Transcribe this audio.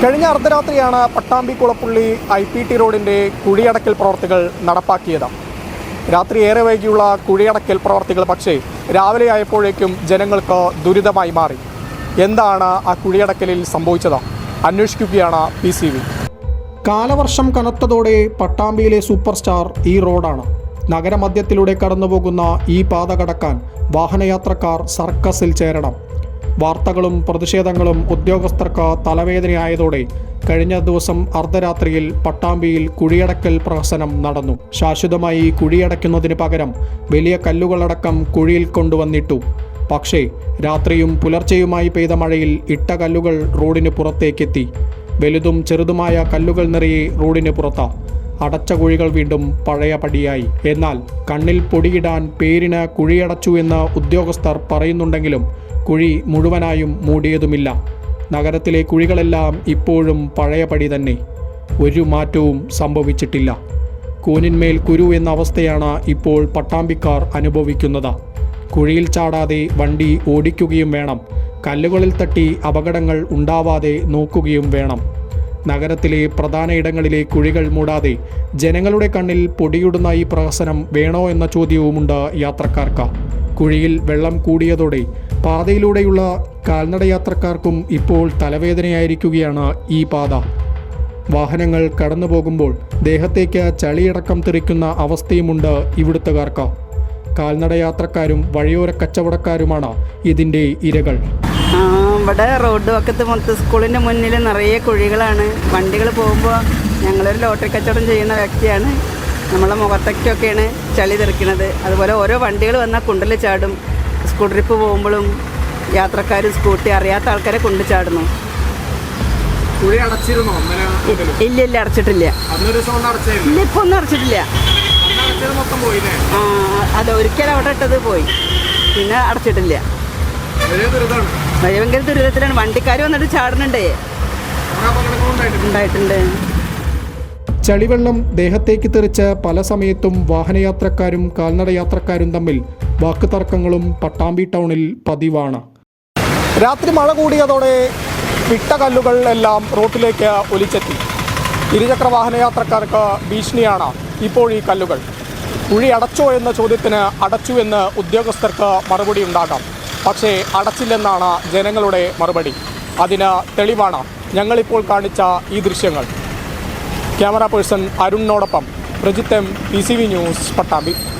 കഴിഞ്ഞ അർദ്ധരാത്രിയാണ് Pattambi Kulappully I P T റോഡിന്റെ കുഴിയടക്കൽ പ്രവർത്തികൾ നടപ്പാക്കിയത്. രാത്രി ഏറെ വൈകിയുള്ള കുഴിയടക്കൽ പ്രവർത്തികൾ പക്ഷേ രാവിലെ ആയപ്പോഴേക്കും ജനങ്ങൾക്ക് ദുരിതമായി മാറി. എന്താണ് ആ കുഴിയടക്കലിൽ സംഭവിച്ചത്? അന്വേഷിക്കുകയാണ് പി സി വി. കാലവർഷം കനത്തതോടെ പട്ടാമ്പിയിലെ സൂപ്പർ സ്റ്റാർ ഈ റോഡാണ്. നഗരമധ്യത്തിലൂടെ കടന്നുപോകുന്ന ഈ പാത കടക്കാൻ വാഹനയാത്രക്കാർ സർക്കസിൽ ചേരണം. വാർത്തകളും പ്രതിഷേധങ്ങളും ഉദ്യോഗസ്ഥർക്ക് തലവേദനയായതോടെ കഴിഞ്ഞ ദിവസം അർദ്ധരാത്രിയിൽ പട്ടാമ്പിയിൽ കുഴിയടക്കൽ പ്രഹസനം നടന്നു. ശാശ്വതമായി കുഴിയടയ്ക്കുന്നതിന് പകരം വലിയ കല്ലുകളടക്കം കുഴിയിൽ കൊണ്ടുവന്നിട്ടു. പക്ഷേ രാത്രിയും പുലർച്ചെയുമായി പെയ്ത മഴയിൽ ഇട്ട കല്ലുകൾ റോഡിന് പുറത്തേക്കെത്തി. വലുതും ചെറുതുമായ കല്ലുകൾ നിറയെ റോഡിന് പുറത്താ. അടച്ച കുഴികൾ വീണ്ടും പഴയ പടിയായി. എന്നാൽ കണ്ണിൽ പൊടിയിടാൻ പേരിന് കുഴിയടച്ചു എന്ന് ഉദ്യോഗസ്ഥർ പറയുന്നുണ്ടെങ്കിലും കുഴി മുഴുവനായും മൂടിയതുമില്ല. നഗരത്തിലെ കുഴികളെല്ലാം ഇപ്പോഴും പഴയപടി തന്നെ. ഒരു മാറ്റവും സംഭവിച്ചിട്ടില്ല. കൂനിന്മേൽ കുരു എന്ന അവസ്ഥയാണ് ഇപ്പോൾ പട്ടാമ്പിക്കാർ അനുഭവിക്കുന്നത്. കുഴിയിൽ ചാടാതെ വണ്ടി ഓടിക്കുകയും വേണം. കല്ലുകളിൽ തട്ടി അപകടങ്ങൾ ഉണ്ടാവാതെ നോക്കുകയും വേണം. നഗരത്തിലെ പ്രധാന ഇടങ്ങളിലെ കുഴികൾ മൂടാതെ ജനങ്ങളുടെ കണ്ണിൽ പൊടിയിടുന്ന ഈ പ്രഹസനം വേണോ എന്ന ചോദ്യവുമുണ്ട് യാത്രക്കാർക്ക്. കുഴിയിൽ വെള്ളം കൂടിയതോടെ പാതയിലൂടെയുള്ള കാൽനടയാത്രക്കാർക്കും ഇപ്പോൾ തലവേദനയായിരിക്കുകയാണ് ഈ പാത. വാഹനങ്ങൾ കടന്നു പോകുമ്പോൾ ദേഹത്തേക്ക് ചളിയടക്കം തെറിക്കുന്ന അവസ്ഥയുമുണ്ട് ഇവിടുത്തുകാർക്ക്. കാൽനടയാത്രക്കാരും വഴിയോര കച്ചവടക്കാരുമാണ് ഇതിന്റെ ഇരകൾ. ഇവിടെ റോഡ് വക്കത്ത് മൊത്തം സ്കൂളിന്റെ മുന്നിൽ നിറയെ കുഴികളാണ്. വണ്ടികൾ പോകുമ്പോൾ ഞങ്ങളൊരു ലോട്ടറി കച്ചവടം ചെയ്യുന്ന വ്യക്തിയാണ്. നമ്മളെ മുഖത്തൊക്കെയൊക്കെയാണ് ചളി തെറിക്കുന്നത്. അതുപോലെ ഓരോ വണ്ടികൾ വന്നാൽ കുണ്ടൽ ചാടും. സ്കൂൾ ട്രിപ്പ് പോകുമ്പോഴും യാത്രക്കാരും സ്കൂട്ടി അറിയാത്ത ആൾക്കാരെ കൊണ്ടു ചാടുന്നു. ഇല്ല ഇല്ല അടച്ചിട്ടില്ല. ഇല്ല. ഇപ്പൊ ഒന്നും അടച്ചിട്ടില്ല. അത് ഒരിക്കൽ അവിടെ ഇട്ടത് പോയി. പിന്നെ അടച്ചിട്ടില്ല. ഭയങ്കര ദുരിതത്തിലാണ്. വണ്ടിക്കാർ വന്നിട്ട് ചാടുന്നുണ്ടേ. ഉണ്ടായിട്ടുണ്ട്. ചളിവെള്ളം ദേഹത്തേക്ക് തെറിച്ച പല സമയത്തും വാഹനയാത്രക്കാരും കാൽനടയാത്രക്കാരും തമ്മിൽ വാക്കുതർക്കങ്ങളും പട്ടാമ്പി ടൗണിൽ പതിവാണ്. രാത്രി മഴ കൂടിയതോടെ വിട്ട കല്ലുകൾ എല്ലാം റോട്ടിലേക്ക് ഒലിച്ചെത്തി. ഇരുചക്ര വാഹനയാത്രക്കാർക്ക് ഭീഷണിയാണ് ഇപ്പോൾ ഈ കല്ലുകൾ. കുഴി അടച്ചോ എന്ന ചോദ്യത്തിന് അടച്ചു എന്ന് ഉദ്യോഗസ്ഥർക്ക് മറുപടി ഉണ്ടാകാം. പക്ഷേ അടച്ചില്ലെന്നാണ് ജനങ്ങളുടെ മറുപടി. അതിന് തെളിവാണ് ഞങ്ങളിപ്പോൾ കാണിച്ച ഈ ദൃശ്യങ്ങൾ. ക്യാമറ പേഴ്സൺ അരുണിനോടൊപ്പം പ്രജിത്തം P C V news Pattambi.